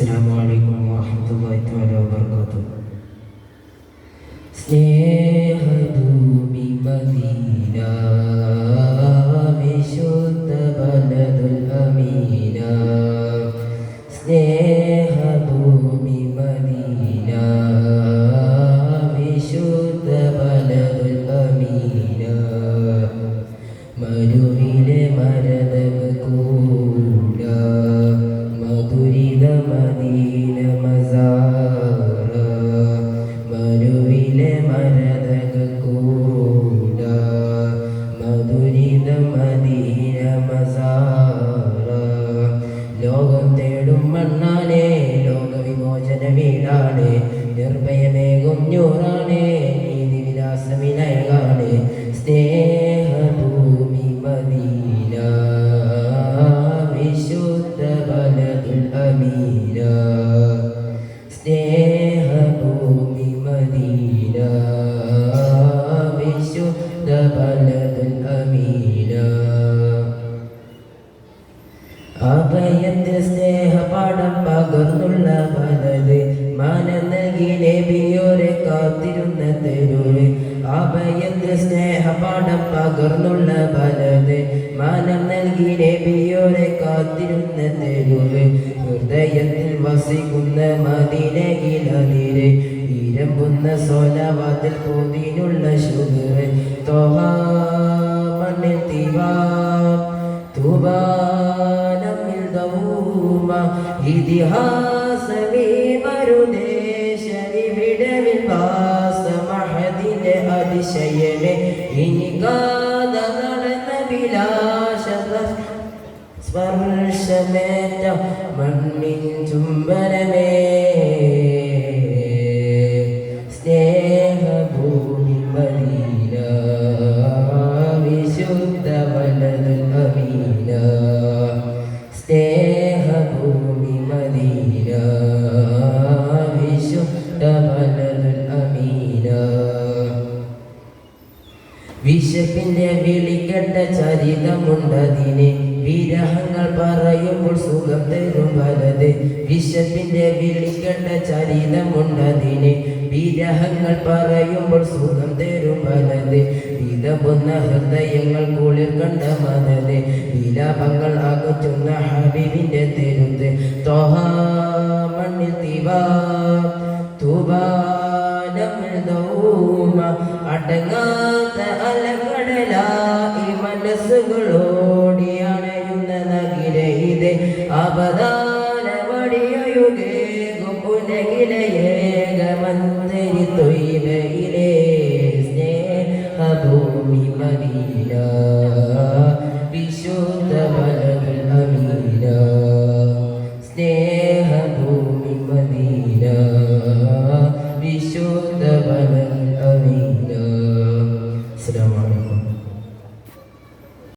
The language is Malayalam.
അസ്സലാമു അലൈക്കും വറഹ്മത്തുള്ളാഹി തആല സ്നേഹ സ്നേഹഭൂമി മദീന വിശുദ്ധ ബലദുൽ അമീന. സ്നേഹ നിർഭയമേകും ഞൂറാണേ നീതി വിലാസവിനയകാണ് സ്നേഹഭൂമി മദീന വിശുദ്ധ ബലതുൽ അമീന. സ്നേഹഭൂമി മദീന വിശുദ്ധ ബലതുൽ അമീന. അഭയത്തിൽ സ്നേഹപാഠം പകർന്നുള്ള പലത് പകർന്നുള്ള പലത് മാനം നൽകി നബിയോടെ കാത്തിരുന്ന തെരുവ് ഹൃദയത്തിൽ വസിക്കുന്ന മദീനകിലതിരെ ഇരമ്പുന്ന സോലവാതിൽ പോതിനുള്ള ശുഗർ തോഹാ തൂബാനമിൽ ദൗമ ഇതിഹാസമേ മരുദേശവിവിടവിൽ വാസമഹദിലെ അതിശയമേ ഇനി കാത നടന്ന വിലാശ സ്പർശമേറ്റ മണ്ണിൻ ചുംബനമേ. വിശപ്പിന്റെ വിളിക്കട്ട ചരിതമുണ്ടതിനെ വിരഹങ്ങൾ പറയുമ്പോൾ സുഖം തരും വലത് വിശപ്പിന്റെ വിളിക്കട്ട ചരിതമുണ്ടതിനെ വിരഹങ്ങൾ പറയുമ്പോൾ സുഖം തരും വലത് വിതപുന്ന ഹൃദയങ്ങൾ കുളിർ കണ്ട മനത് വിലാപങ്ങൾ അകറ്റുന്ന ഹബീബിന്റെ തെരുത്ത്. തോഹ മണ്ണിൽ തിവാ തൂബാനമിൽ ദൗമ മനസ്സുകളോടി അണയുന്ന നഗിരഹിതെ സ്നേഹഭൂമി മദീന വിശുദ്ധ സ്നേഹഭൂമി മദീന വിശുദ്ധ